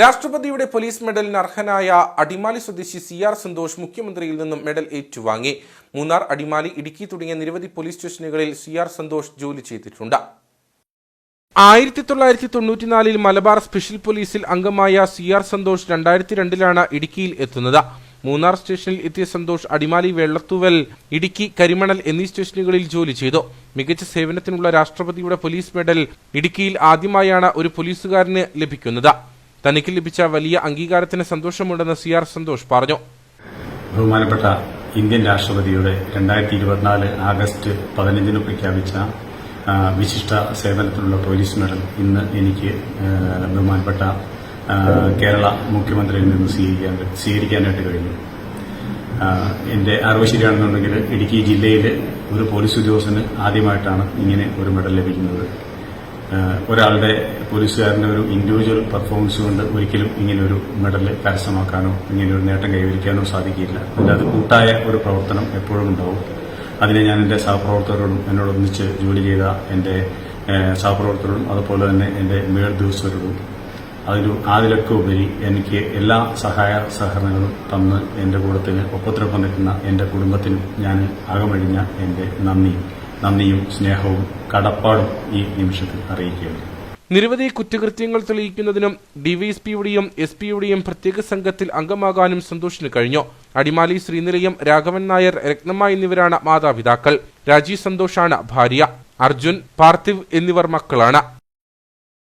രാഷ്ട്രപതിയുടെ പോലീസ് മെഡലിന് അർഹനായ അടിമാലി സ്വദേശി C R Santhosh മുഖ്യമന്ത്രിയിൽ നിന്നും മെഡൽ ഏറ്റുവാങ്ങി. മൂന്നാർ അടിമാലി ഇടുക്കി തുടങ്ങിയ നിരവധി പോലീസ് സ്റ്റേഷനുകളിൽ സി ആർ സന്തോഷ് ജോലി ചെയ്തിട്ടുണ്ട്. ആയിരത്തി തൊള്ളായിരത്തി തൊണ്ണൂറ്റിനാലിൽ മലബാർ സ്പെഷ്യൽ പോലീസിൽ അംഗമായ സി ആർ സന്തോഷ് രണ്ടായിരത്തി രണ്ടിലാണ് ഇടുക്കിയിൽ എത്തുന്നത്. മൂന്നാർ സ്റ്റേഷനിൽ എത്തിയ സന്തോഷ് അടിമാലി വെള്ളത്തുവൽ ഇടുക്കി കരിമണൽ എന്നീ സ്റ്റേഷനുകളിൽ ജോലി ചെയ്തു. മികച്ച സേവനത്തിനുള്ള രാഷ്ട്രപതിയുടെ പോലീസ് മെഡൽ ഇടുക്കിയിൽ ആദ്യമായാണ് ഒരു പോലീസുകാരന് ലഭിക്കുന്നത്. തനിക്ക് ലഭിച്ച വലിയ അംഗീകാരത്തിന് സന്തോഷമുണ്ടെന്ന് സി ആർ സന്തോഷ് പറഞ്ഞു. ബഹുമാനപ്പെട്ട ഇന്ത്യൻ രാഷ്ട്രപതിയുടെ രണ്ടായിരത്തി ഇരുപത്തിനാല് ആഗസ്റ്റ് പതിനഞ്ചിന് പ്രഖ്യാപിച്ച വിശിഷ്ട സേവനത്തിനുള്ള പോലീസ് മെഡൽ ഇന്ന് എനിക്ക് ബഹുമാനപ്പെട്ട കേരള മുഖ്യമന്ത്രിയിൽ നിന്ന് സ്വീകരിക്കാൻ സ്വീകരിക്കാനായിട്ട് കഴിഞ്ഞു. എന്റെ അറിവ് ശരിയാണെന്നുണ്ടെങ്കിൽ ഇടുക്കി ജില്ലയിൽ ഒരു പോലീസ് ഉദ്യോഗസ്ഥന് ആദ്യമായിട്ടാണ് ഇങ്ങനെ ഒരു മെഡൽ ലഭിക്കുന്നത്. ഒരാളുടെ പോലീസുകാരന്റെ ഒരു ഇൻഡിവിജ്വൽ പെർഫോമൻസ് കൊണ്ട് ഒരിക്കലും ഇങ്ങനെയൊരു മെഡൽ കരസ്ഥമാക്കാനോ ഇങ്ങനെയൊരു നേട്ടം കൈവരിക്കാനോ സാധിക്കില്ല. അല്ലാതെ കൂട്ടായ ഒരു പ്രവർത്തനം എപ്പോഴും ഉണ്ടാവും. അതിനെ ഞാൻ എന്റെ സഹപ്രവർത്തകരോടും എന്നോടൊന്നിച്ച് ജോലി ചെയ്ത എന്റെ സഹപ്രവർത്തകരോടും അതുപോലെ തന്നെ എന്റെ മേൽദ്യോഗസ്ഥരോടും അതിന് അതിലൊക്കെ ഉപരി എനിക്ക് എല്ലാ സഹായ സഹകരണങ്ങളും തന്ന് എന്റെ കൂടത്തിന് ഒപ്പത്തിനൊപ്പം നിൽക്കുന്ന എന്റെ കുടുംബത്തിനും ഞാൻ അകമഴിഞ്ഞ എന്റെ നന്ദി. നന്ദിയും സ്നേഹവും കടപ്പാടും ഈ നിമിഷത്തിൽ അറിയിക്കുകയാണ്. നിരവധി കുറ്റകൃത്യങ്ങൾ തെളിയിക്കുന്നതിനും ഡിവൈഎസ്പിയുടെയും എസ് പിയുടെയും പ്രത്യേക സംഘത്തിൽ അംഗമാകാനും സന്തോഷിന് കഴിഞ്ഞു. അടിമാലി ശ്രീനിലയം രാഘവൻ നായർ രത്നമ്മ എന്നിവരാണ് മാതാപിതാക്കൾ. രാജീവ് സന്തോഷാണ് ഭാര്യ. അർജുൻ പാർത്ഥിവ് എന്നിവർ മക്കളാണ്.